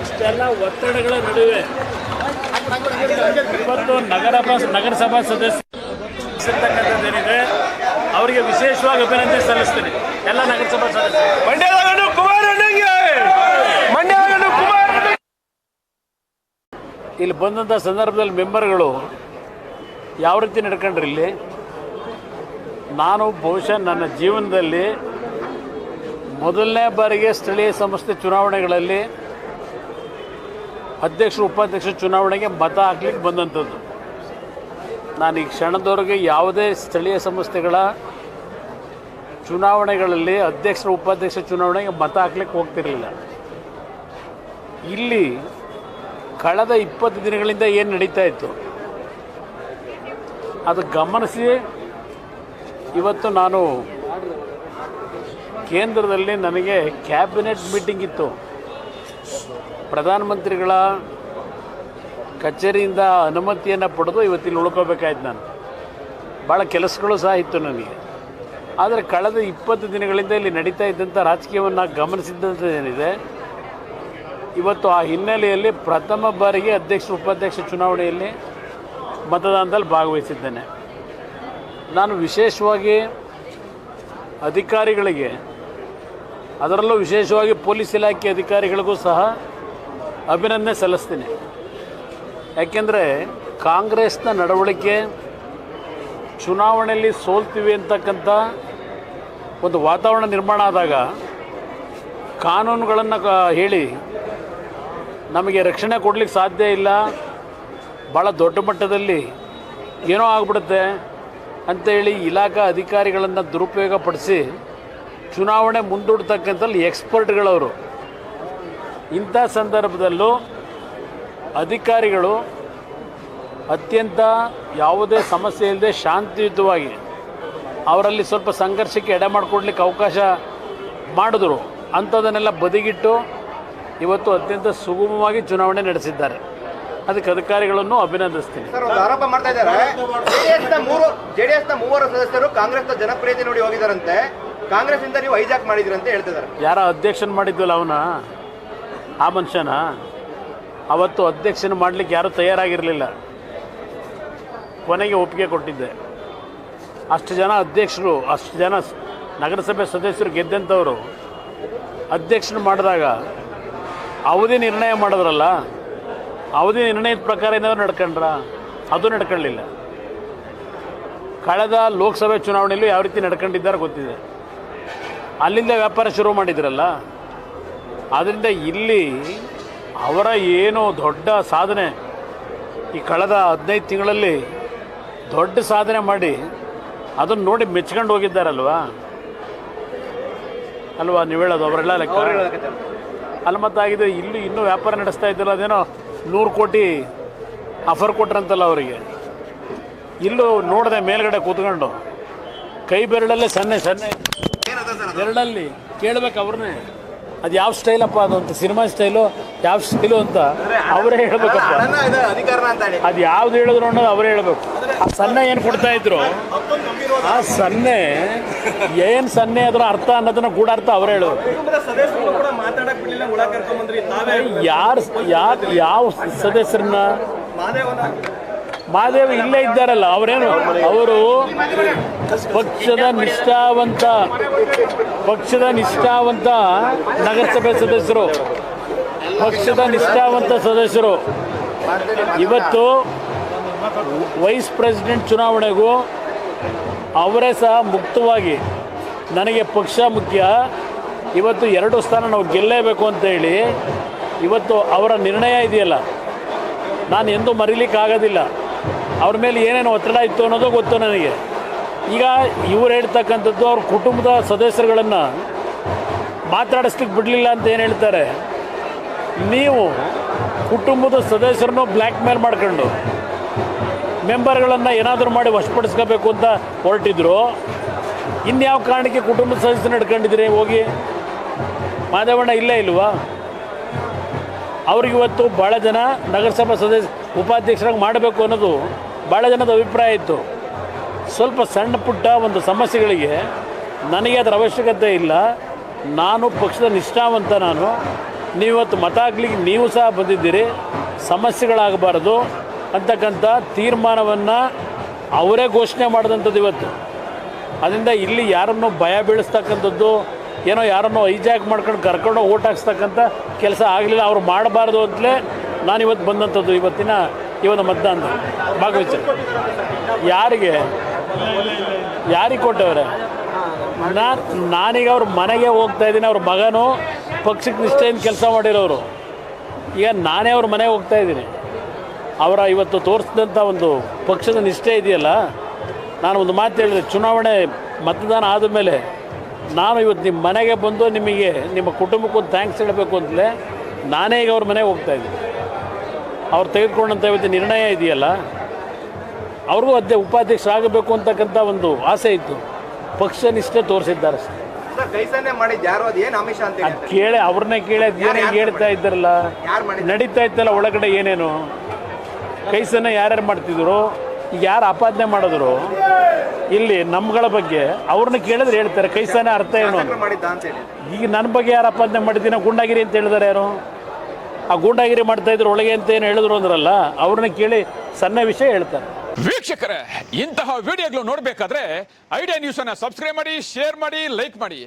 ಇಷ್ಟೆಲ್ಲ ಒತ್ತಡಗಳ ನಡುವೆ ಇವತ್ತು ನಗರ ನಗರಸಭಾ ಸದಸ್ಯರಿರ್ತಕ್ಕಂಥದ್ದೇನಿದೆ ಅವರಿಗೆ ವಿಶೇಷವಾಗಿ ಅಭಿನಂದನೆ ಸಲ್ಲಿಸ್ತೀನಿ. ಎಲ್ಲ ನಗರಸಭಾ ಸದಸ್ಯರು. ಕುಮಾರಣ್ಣಂಗೆ ಕುಮಾರಣ್ಣ ಇಲ್ಲಿ ಬಂದಂಥ ಸಂದರ್ಭದಲ್ಲಿ ಮೆಂಬರ್ಗಳು ಯಾವ ರೀತಿ ನಡ್ಕೊಂಡ್ರಿ ಇಲ್ಲಿ? ನಾನು ಬಹುಶಃ ನನ್ನ ಜೀವನದಲ್ಲಿ ಮೊದಲನೇ ಬಾರಿಗೆ ಸ್ಥಳೀಯ ಸಂಸ್ಥೆ ಚುನಾವಣೆಗಳಲ್ಲಿ ಅಧ್ಯಕ್ಷರು ಉಪಾಧ್ಯಕ್ಷ ಚುನಾವಣೆಗೆ ಮತ ಹಾಕ್ಲಿಕ್ಕೆ ಬಂದಂಥದ್ದು. ನಾನು ಈ ಕ್ಷಣದವರೆಗೆ ಯಾವುದೇ ಸ್ಥಳೀಯ ಸಂಸ್ಥೆಗಳ ಚುನಾವಣೆಗಳಲ್ಲಿ ಅಧ್ಯಕ್ಷರ ಉಪಾಧ್ಯಕ್ಷ ಚುನಾವಣೆಗೆ ಮತ ಹಾಕ್ಲಿಕ್ಕೆ ಹೋಗ್ತಿರಲಿಲ್ಲ. ಇಲ್ಲಿ ಕಳೆದ ಇಪ್ಪತ್ತು ದಿನಗಳಿಂದ ಏನು ನಡೀತಾ ಇತ್ತು? ಅದು ಗಮನಿಸಿ, ಇವತ್ತು ನಾನು ಕೇಂದ್ರದಲ್ಲಿ ನನಗೆ ಕ್ಯಾಬಿನೆಟ್ ಮೀಟಿಂಗ್ ಇತ್ತು. ಪ್ರಧಾನಮಂತ್ರಿಗಳ ಕಚೇರಿಯಿಂದ ಅನುಮತಿಯನ್ನು ಪಡೆದು ಇವತ್ತಿಲ್ಲಿ ಉಳ್ಕೋಬೇಕಾಯ್ತು ನಾನು. ಭಾಳ ಕೆಲಸಗಳು ಸಹ ಇತ್ತು ನನಗೆ. ಆದರೆ ಕಳೆದ ಇಪ್ಪತ್ತು ದಿನಗಳಿಂದ ಇಲ್ಲಿ ನಡೀತಾ ಇದ್ದಂಥ ರಾಜಕೀಯವನ್ನು ಗಮನಿಸಿದ್ದೇನಿದೆ ಇವತ್ತು ಆ ಹಿನ್ನೆಲೆಯಲ್ಲಿ ಪ್ರಥಮ ಬಾರಿಗೆ ಅಧ್ಯಕ್ಷ, ಉಪಾಧ್ಯಕ್ಷ ಚುನಾವಣೆಯಲ್ಲಿ ಮತದಾನದಲ್ಲಿ ಭಾಗವಹಿಸಿದ್ದೇನೆ. ನಾನು ವಿಶೇಷವಾಗಿ ಅಧಿಕಾರಿಗಳಿಗೆ ಅದರಲ್ಲೂ ವಿಶೇಷವಾಗಿ ಪೊಲೀಸ್ ಇಲಾಖೆ ಅಧಿಕಾರಿಗಳಿಗೂ ಸಹ ಅಭಿನಂದನೆ ಸಲ್ಲಿಸ್ತೀನಿ. ಯಾಕೆಂದರೆ ಕಾಂಗ್ರೆಸ್ನ ನಡವಳಿಕೆ ಚುನಾವಣೆಯಲ್ಲಿ ಸೋಲ್ತೀವಿ ಅಂತಕ್ಕಂಥ ಒಂದು ವಾತಾವರಣ ನಿರ್ಮಾಣ ಆದಾಗ ಕಾನೂನುಗಳನ್ನು ಹೇಳಿ ನಮಗೆ ರಕ್ಷಣೆ ಕೊಡಲಿಕ್ಕೆ ಸಾಧ್ಯ ಇಲ್ಲ ಭಾಳ ದೊಡ್ಡ ಮಟ್ಟದಲ್ಲಿ ಏನೋ ಆಗ್ಬಿಡುತ್ತೆ ಅಂತೇಳಿ ಇಲಾಖಾ ಅಧಿಕಾರಿಗಳನ್ನು ದುರುಪಯೋಗಪಡಿಸಿ ಚುನಾವಣೆ ಮುಂದೂಡ್ತಕ್ಕಂಥಲ್ಲಿ ಎಕ್ಸ್ಪರ್ಟ್ಗಳವರು. ಇಂಥ ಸಂದರ್ಭದಲ್ಲೂ ಅಧಿಕಾರಿಗಳು ಅತ್ಯಂತ ಯಾವುದೇ ಸಮಸ್ಯೆ ಇಲ್ಲದೆ ಶಾಂತಿಯುತವಾಗಿ ಅವರಲ್ಲಿ ಸ್ವಲ್ಪ ಸಂಘರ್ಷಕ್ಕೆ ಎಡೆ ಮಾಡಿಕೊಡ್ಲಿಕ್ಕೆ ಅವಕಾಶ ಮಾಡಿದ್ರು. ಅಂಥದನ್ನೆಲ್ಲ ಬದಿಗಿಟ್ಟು ಇವತ್ತು ಅತ್ಯಂತ ಸುಗಮವಾಗಿ ಚುನಾವಣೆ ನಡೆಸಿದ್ದಾರೆ. ಅದಕ್ಕೆ ಅಧಿಕಾರಿಗಳನ್ನು ಅಭಿನಂದಿಸ್ತೀನಿ. ಆರೋಪ ಮಾಡ್ತಾ ಇದ್ದಾರೆ. ಜೆಡಿಎಸ್ನ ಮೂವರು ಸದಸ್ಯರು ಕಾಂಗ್ರೆಸ್ನ ಜನಪ್ರಿಯತೆ ನೋಡಿ ಹೋಗಿದಾರಂತೆ ಕಾಂಗ್ರೆಸ್ ಇಂದ ನೀವು ಹೈಜಾಕ್ ಮಾಡಿದ್ರಿ ಅಂತ ಹೇಳ್ತಿದ್ದಾರೆ ಯಾರ ಅಧ್ಯಕ್ಷನ ಮಾಡಿದ್ವಲ್ಲ ಅವನ? ಆ ಮನುಷ್ಯನ? ಅವತ್ತು ಅಧ್ಯಕ್ಷನ ಮಾಡಲಿಕ್ಕೆ ಯಾರೂ ತಯಾರಾಗಿರಲಿಲ್ಲ. ಕೊನೆಗೆ ಒಪ್ಪಿಗೆ ಕೊಟ್ಟಿದ್ದೆ. ಅಷ್ಟು ಜನ ಅಧ್ಯಕ್ಷರು, ಅಷ್ಟು ಜನ ನಗರಸಭೆ ಸದಸ್ಯರು ಗೆದ್ದಂಥವರು ಅಧ್ಯಕ್ಷನ ಮಾಡಿದಾಗ ಅವಧಿ ನಿರ್ಣಯ ಮಾಡಿದ್ರಲ್ಲ, ಅವಧಿ ನಿರ್ಣಯದ ಪ್ರಕಾರ ಏನಾದ್ರು ನಡ್ಕೊಂಡ್ರ? ಅದು ನಡ್ಕೊಳ್ಳಿಲ್ಲ. ಕಳೆದ ಲೋಕಸಭೆ ಚುನಾವಣೆಯಲ್ಲೂ ಯಾವ ರೀತಿ ನಡ್ಕೊಂಡಿದ್ದಾರೆ ಗೊತ್ತಿದೆ. ಅಲ್ಲಿಂದ ವ್ಯಾಪಾರ ಶುರು ಮಾಡಿದ್ರಲ್ಲ? ಆದ್ದರಿಂದ ಇಲ್ಲಿ ಅವರ ಏನು ದೊಡ್ಡ ಸಾಧನೆ ಈ ಕಳೆದ ಹದಿನೈದು ತಿಂಗಳಲ್ಲಿ ದೊಡ್ಡ ಸಾಧನೆ ಮಾಡಿ ಅದನ್ನು ನೋಡಿ ಮೆಚ್ಕೊಂಡು ಹೋಗಿದ್ದಾರಲ್ವಾ? ಅಲ್ವಾ ನೀವು ಹೇಳೋದು ಅವರೆಲ್ಲ ಲೆಕ್ಕ? ಅಲ್ಲಿ ಮತ್ತಾಗಿದೆ ಇಲ್ಲಿ ಇನ್ನೂ ವ್ಯಾಪಾರ ನಡೆಸ್ತಾ ಇದ್ದಿಲ್ಲ ಅದೇನೋ ನೂರು ಕೋಟಿ ಆಫರ್ ಕೊಟ್ರಂತಲ್ಲ ಅವರಿಗೆ. ಇಲ್ಲೂ ನೋಡಿದೆ ಮೇಲ್ಗಡೆ ಕೂತ್ಕೊಂಡು ಕೈ ಬೆರಳಲ್ಲೇ ಸನ್ನೆ ಸನ್ನೆ. ಬೆರಳಲ್ಲಿ ಕೇಳ್ಬೇಕು ಅವ್ರನ್ನೇ ಅದು ಯಾವ ಸ್ಟೈಲಪ್ಪ ಅದು ಅಂತ ಸಿನಿಮಾ ಸ್ಟೈಲು ಯಾವ ಸ್ಟೈಲು ಅಂತ ಅವರೇ ಹೇಳ್ಬೇಕಪ್ಪ. ಅದು ಯಾವ್ದು ಹೇಳಿದ್ರು ಅನ್ನೋದು ಅವರೇ ಹೇಳ್ಬೇಕು. ಆ ಸನ್ನೆ ಏನು ಕೊಡ್ತಾ ಇದ್ರು? ಆ ಸನ್ನೆ ಏನು ಸನ್ನೆ ಅದ್ರ ಅರ್ಥ ಅನ್ನೋದನ್ನ ಗೂಢಾರ್ಥ ಅವರೇ ಕೂಡ ಅರ್ಥ ಅವ್ರೇ ತಾವೇ ಯಾರು ಯಾರು ಯಾವ ಸದಸ್ಯರನ್ನ? ಮಹಾದೇವ್ ಇಲ್ಲೇ ಇದ್ದಾರಲ್ಲ, ಅವರೇನು? ಅವರು ಪಕ್ಷದ ನಿಷ್ಠಾವಂತ ಪಕ್ಷದ ನಿಷ್ಠಾವಂತ ನಗರಸಭೆ ಸದಸ್ಯರು. ಪಕ್ಷದ ನಿಷ್ಠಾವಂತ ಸದಸ್ಯರು. ಇವತ್ತು ವೈಸ್ ಪ್ರೆಸಿಡೆಂಟ್ ಚುನಾವಣೆಗೂ ಅವರೇ ಸಹ ಮುಕ್ತವಾಗಿ, ನನಗೆ ಪಕ್ಷ ಮುಖ್ಯ, ಇವತ್ತು ಎರಡು ಸ್ಥಾನ ನಾವು ಗೆಲ್ಲೇಬೇಕು ಅಂತ ಹೇಳಿ, ಇವತ್ತು ಅವರ ನಿರ್ಣಯ ಇದೆಯಲ್ಲ. ನಾನು ಎಂದೂ ಮರೀಲಿಕ್ಕಾಗೋದಿಲ್ಲ. ಅವ್ರ ಮೇಲೆ ಏನೇನು ಒತ್ತಡ ಇತ್ತು ಅನ್ನೋದು ಗೊತ್ತು ನನಗೆ. ಈಗ ಇವ್ರು ಹೇಳ್ತಕ್ಕಂಥದ್ದು ಅವ್ರ ಕುಟುಂಬದ ಸದಸ್ಯರುಗಳನ್ನು ಮಾತಾಡಿಸ್ಲಿಕ್ಕೆ ಬಿಡಲಿಲ್ಲ ಅಂತ ಏನು ಹೇಳ್ತಾರೆ? ನೀವು ಕುಟುಂಬದ ಸದಸ್ಯರನ್ನು ಬ್ಲ್ಯಾಕ್ ಮೇಲ್ ಮಾಡ್ಕೊಂಡು ಮೆಂಬರ್ಗಳನ್ನು ಏನಾದರೂ ಮಾಡಿ ವಶಪಡಿಸ್ಕೋಬೇಕು ಅಂತ ಹೊರಟಿದ್ರು. ಇನ್ಯಾವ ಕಾರಣಕ್ಕೆ ಕುಟುಂಬದ ಸದಸ್ಯರು ನಡ್ಕೊಂಡಿದ್ದೀರಿ ಹೋಗಿ? ಮಾದೇವಣ್ಣ ಇಲ್ಲೇ ಇಲ್ವಾ? ಅವ್ರಿಗಿವತ್ತು ಭಾಳ ಜನ ನಗರಸಭಾ ಸದಸ್ಯ ಉಪಾಧ್ಯಕ್ಷರಾಗಿ ಮಾಡಬೇಕು ಅನ್ನೋದು ಭಾಳ ಜನದ ಅಭಿಪ್ರಾಯ ಇತ್ತು. ಸ್ವಲ್ಪ ಸಣ್ಣ ಪುಟ್ಟ ಒಂದು ಸಮಸ್ಯೆಗಳಿಗೆ ನನಗೆ ಅದರ ಅವಶ್ಯಕತೆ ಇಲ್ಲ. ನಾನು ಪಕ್ಷದ ನಿಷ್ಠಾವಂತ ನಾನು. ನೀವತ್ತು ಮತ ಹಾಕ್ಲಿಕ್ಕೆ ನೀವು ಸಹ ಬಂದಿದ್ದೀರಿ. ಸಮಸ್ಯೆಗಳಾಗಬಾರ್ದು ಅಂತಕ್ಕಂಥ ತೀರ್ಮಾನವನ್ನು ಅವರೇ ಘೋಷಣೆ ಮಾಡಿದಂಥದ್ದು ಇವತ್ತು. ಅದರಿಂದ ಇಲ್ಲಿ ಯಾರನ್ನು ಭಯ ಬೀಳಿಸ್ತಕ್ಕಂಥದ್ದು, ಏನೋ ಯಾರನ್ನೋ ಐಜಾಕ್ ಮಾಡ್ಕೊಂಡು ಕರ್ಕೊಂಡು ಓಟ್ ಹಾಕ್ಸ್ತಕ್ಕಂಥ ಕೆಲಸ ಆಗಲಿಲ್ಲ. ಅವ್ರು ಮಾಡಬಾರ್ದು ಅಂತಲೇ ನಾನು ಇವತ್ತು ಬಂದಂಥದ್ದು ಇವತ್ತಿನ ಇವತ್ತು ಮತದಾನ ಭಾಗವಹಿಸ ಯಾರಿಗೆ? ಯಾರಿಗೆ ಕೊಟ್ಟವ್ರೆ? ನಾನು ನಾನೀಗ ಅವ್ರ ಮನೆಗೆ ಹೋಗ್ತಾ ಇದ್ದೀನಿ, ಅವ್ರ ಮಗನು ಪಕ್ಷಕ್ಕೆ ನಿಷ್ಠೆಯಿಂದ ಕೆಲಸ ಮಾಡಿರೋರು. ಈಗ ನಾನೇ ಅವ್ರ ಮನೆಗೆ ಹೋಗ್ತಾ ಇದ್ದೀನಿ. ಅವರ ಇವತ್ತು ತೋರಿಸಿದಂಥ ಒಂದು ಪಕ್ಷದ ನಿಷ್ಠೆ ಇದೆಯಲ್ಲ, ನಾನು ಒಂದು ಮಾತು ಹೇಳಿದೆ, ಚುನಾವಣೆ ಮತದಾನ ಆದಮೇಲೆ ನಾನು ಇವತ್ತು ನಿಮ್ಮ ಮನೆಗೆ ಬಂದು ನಿಮಗೆ, ನಿಮ್ಮ ಕುಟುಂಬಕ್ಕೊಂದು ಥ್ಯಾಂಕ್ಸ್ ಹೇಳಬೇಕು ಅಂತಲೇ ನಾನೇ ಈಗ ಅವ್ರ ಮನೆಗೆ ಹೋಗ್ತಾ ಇದ್ದೀನಿ. ಅವ್ರು ತೆಗೆದುಕೊಂಡಂಥ ಇವತ್ತು ನಿರ್ಣಯ ಇದೆಯಲ್ಲ ಅವ್ರಿಗೂ ಅದೇ ಉಪಾಧ್ಯಕ್ಷರಾಗಬೇಕು ಅಂತಕ್ಕಂಥ ಒಂದು ಆಸೆ ಇತ್ತು. ಪಕ್ಷ ನಿಷ್ಠೆ ತೋರಿಸಿದ್ದಾರೆ ಸರ್. ಅದು ಕೇಳಿ ಅವ್ರನ್ನೇ ಕೇಳಿ ಏನೇ ಹೇಳ್ತಾ ಇದ್ದಾರಲ್ಲ? ನಡೀತಾ ಇತ್ತಲ್ಲ ಒಳಗಡೆ ಏನೇನು? ಕೈಸನ್ನ ಯಾರ್ಯಾರು ಮಾಡ್ತಿದ್ರು? ಈಗ ಯಾರು ಆಪಾದನೆ ಮಾಡಿದ್ರು? ಇಲ್ಲಿ ನಮ್ಗಳ ಬಗ್ಗೆ ಅವ್ರನ್ನ ಕೇಳಿದ್ರೆ ಹೇಳ್ತಾರೆ ಕೈಸನ್ನ ಅರ್ಥ ಏನು ಈಗ ನನ್ನ ಬಗ್ಗೆ ಯಾರು ಆಪಾದನೆ ಮಾಡಿದ್ದೀನ ಗುಂಡಾಗಿರಿ ಅಂತ ಹೇಳಿದಾರೆ ಯಾರು? ಆ ಗೂಂಡಾಗಿರಿ ಮಾಡ್ತಾ ಇದ್ರು ಒಳಗೆ ಅಂತ ಏನು ಹೇಳಿದ್ರು ಅಂದ್ರಲ್ಲ, ಅವ್ರನ್ನ ಕೇಳಿ ಸಣ್ಣ ವಿಷಯ ಹೇಳ್ತಾರೆ. ವೀಕ್ಷಕರೇ, ಇಂತಹ ವಿಡಿಯೋಗಳು ನೋಡಬೇಕಾದ್ರೆ ಐಡಿಯಾ ನ್ಯೂಸ್ ಅನ್ನ ಸಬ್ಸ್ಕ್ರೈಬ್ ಮಾಡಿ ಶೇರ್ ಮಾಡಿ ಲೈಕ್ ಮಾಡಿ.